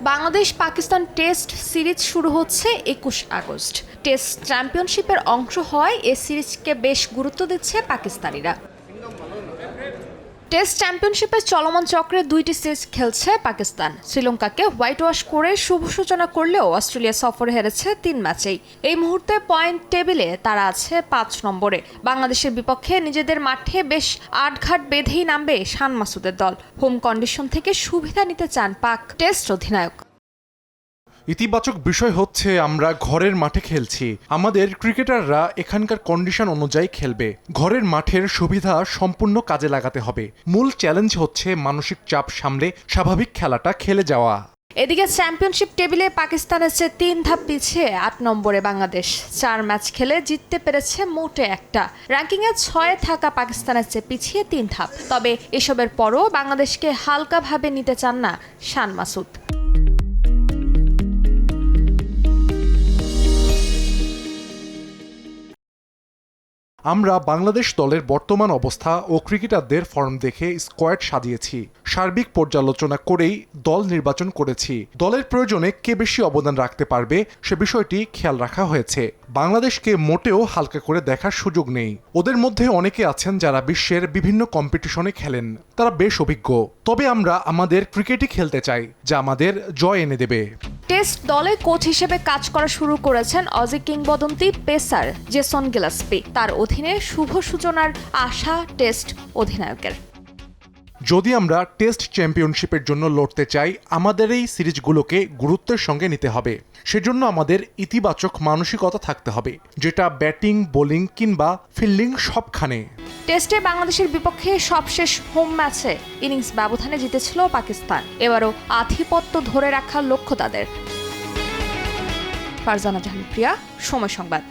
Bangladesh Pakistan test series শুরু হচ্ছে একুশ আগস্ট। টেস্ট চ্যাম্পিয়নশিপের অংশ হয় এ সিরিজকে বেশ গুরুত্ব দিচ্ছে পাকিস্তানিরা। টেস্ট চ্যাম্পিয়নশিপের চলমান চক্রে দুইটি সিরিজ খেলছে পাকিস্তান। শ্রীলঙ্কাকে হোয়াইট ওয়াশ করে শুভ সূচনা করলেও অস্ট্রেলিয়া সফর হেরেছে তিন ম্যাচেই। এই মুহূর্তে পয়েন্ট টেবিলে তারা আছে পাঁচ নম্বরে। বাংলাদেশের বিপক্ষে নিজেদের মাঠে বেশ আটঘাট বেঁধেই নামবে শান মাসুদের দল। হোম কন্ডিশন থেকে সুবিধা নিতে চান পাক টেস্ট অধিনায়ক। ইতিবাচক বিষয় হচ্ছে আমরা ঘরের মাঠে খেলছি। আমাদের ক্রিকেটাররা এখানকার কন্ডিশন অনুযায়ী খেলবে। ঘরের মাঠের সুবিধা সম্পূর্ণ কাজে লাগাতে হবে। মূল চ্যালেঞ্জ হচ্ছে মানসিক চাপ সামলে স্বাভাবিক খেলাটা খেলে যাওয়া। এদিকে চ্যাম্পিয়নশিপ টেবিলে পাকিস্তানের চেয়ে তিন ধাপ পিছিয়ে আট নম্বরে বাংলাদেশ। চার ম্যাচ খেলে জিততে পেরেছে মোটে একটা। র্যাঙ্কিংয়ে ছয়ে থাকা পাকিস্তানের চেয়ে পিছিয়ে তিন ধাপ। তবে এসবের পরও বাংলাদেশকে হালকাভাবে নিতে চান না শান মাসুদ। আমরা বাংলাদেশ দলের বর্তমান অবস্থা ও ক্রিকেটারদের ফর্ম দেখে স্কোয়াড সাজিয়েছি। সার্বিক পর্যালোচনা করেই দল নির্বাচন করেছি। দলের প্রয়োজনে কে বেশি অবদান রাখতে পারবে সে বিষয়টি খেয়াল রাখা হয়েছে। বাংলাদেশকে মোটেও হালকা করে দেখার সুযোগ নেই। ওদের মধ্যে অনেকে আছেন যারা বিশ্বের বিভিন্ন কম্পিটিশনে খেলেন। তারা বেশ অভিজ্ঞ। তবে আমরা আমাদের ক্রিকেটই খেলতে চাই, যা আমাদের জয় এনে দেবে। টেস্ট দলে কোচ হিসেবে কাজ করা শুরু করেছেন অজি কিংবদন্তি পেসার জেসন গিলাসপি। তার অধীনে শুভ সূচনার আশা টেস্ট অধিনায়কের। যদি আমরা টেস্ট চ্যাম্পিয়নশিপের জন্য লড়তে চাই, আমাদের এই সিরিজগুলোকে গুরুত্বের সঙ্গে নিতে হবে। সেজন্য আমাদের ইতিবাচক মানসিকতা থাকতে হবে, যেটা ব্যাটিং, বোলিং কিংবা ফিল্ডিং সবখানে। টেস্টে বাংলাদেশের বিপক্ষে সবশেষ হোম ম্যাচে ইনিংস ব্যবধানে জিতেছিল পাকিস্তান। এবারও আধিপত্য ধরে রাখার লক্ষ্য তাদের। ফারজানা জাহান প্রিয়া, সময় সংবাদ।